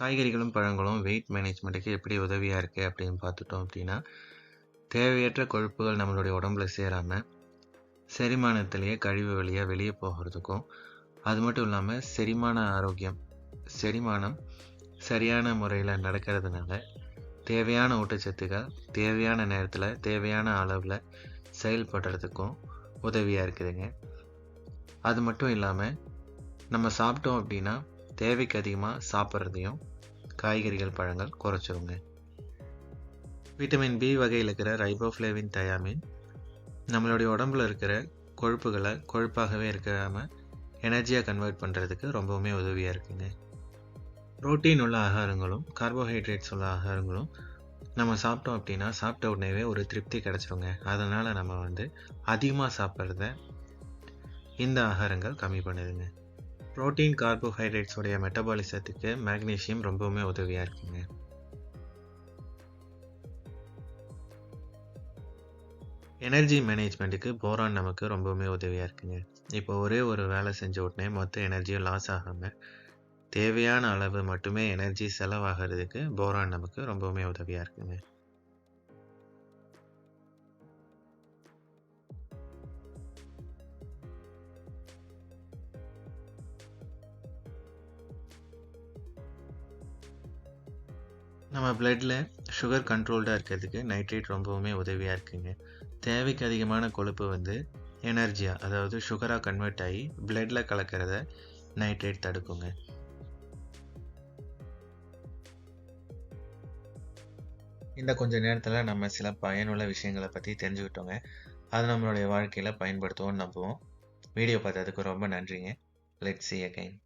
காய்கறிகளும், பழங்களும் வெயிட் மேனேஜ்மெண்ட்டுக்கு எப்படி உதவியாக இருக்குது அப்படின்னு பார்த்துட்டோம் அப்படின்னா, தேவையற்ற கொழுப்புகள் நம்மளுடைய உடம்புல சேராமல் செரிமானத்திலேயே கழிவு வழியாக வெளியே போகிறதுக்கும் அது மட்டும் இல்லாமல் செரிமான ஆரோக்கியம், செரிமானம் சரியான முறையில் நடக்கிறதுனால, தேவையான ஊட்டச்சத்துக்கள் தேவையான நேரத்தில் தேவையான அளவில் செயல்படுறதுக்கும் உதவியாக இருக்குதுங்க. அது மட்டும் இல்லாமல் நம்ம சாப்பிட்டோம் அப்படின்னா, தேவைக்கு அதிகமாக சாப்பிட்றதையும் காய்கறிகள், பழங்கள் குறைச்சிருங்க. விட்டமின் பி வகையில் இருக்கிற ரைபோஃப்ளேவின், தயாமின் நம்மளுடைய உடம்புல இருக்கிற கொழுப்புகளை கொழுப்பாகவே இருக்காமல் எனர்ஜியாக கன்வெர்ட் பண்ணுறதுக்கு ரொம்பவுமே உதவியாக இருக்குங்க. புரோட்டீன் உள்ள ஆகாரங்களும், கார்போஹைட்ரேட்ஸ் உள்ள ஆகாரங்களும் நம்ம சாப்பிட்டோம் அப்படின்னா, சாப்பிட்ட உடனேவே ஒரு திருப்தி கிடச்சிருங்க அதனால் நம்ம வந்து அதிகமாக சாப்பிட்றத இந்த ஆகாரங்கள் கம்மி பண்ணுதுங்க. புரோட்டீன், கார்போஹைட்ரேட்ஸ் உடைய மெட்டபாலிசத்துக்கு மேக்னீஷியம் ரொம்பவுமே உதவியாக இருக்குங்க. எனர்ஜி மேனேஜ்மெண்ட்டுக்கு போரான் நமக்கு ரொம்பவுமே உதவியாக இருக்குங்க. இப்போ ஒரே ஒரு வேலை செஞ்ச உடனே மொத்த எனர்ஜியும் லாஸ் ஆகாம, தேவையான அளவு மட்டுமே எனர்ஜி செலவாகிறதுக்கு போரான் நமக்கு ரொம்பவுமே உதவியாக இருக்குங்க. நம்ம பிளட்டில் சுகர் கண்ட்ரோல்டாக இருக்கிறதுக்கு நைட்ரேட் ரொம்பவுமே உதவியாக இருக்குங்க. தேவைக்கு அதிகமான கொழுப்பு வந்து எனர்ஜியாக அதாவது சுகராக கன்வெர்ட் ஆகி பிளட்டில் கலக்கிறத நைட்ரேட் தடுக்குங்க. இந்த கொஞ்ச நேரத்தில் நம்ம சில பயனுள்ள விஷயங்களை பற்றி தெரிஞ்சுக்கிட்டோங்க. அது நம்மளுடைய வாழ்க்கையில் பயன்படுத்துவோம்னு நம்புவோம். வீடியோ பார்த்ததுக்கு ரொம்ப நன்றிங்க. Let see again.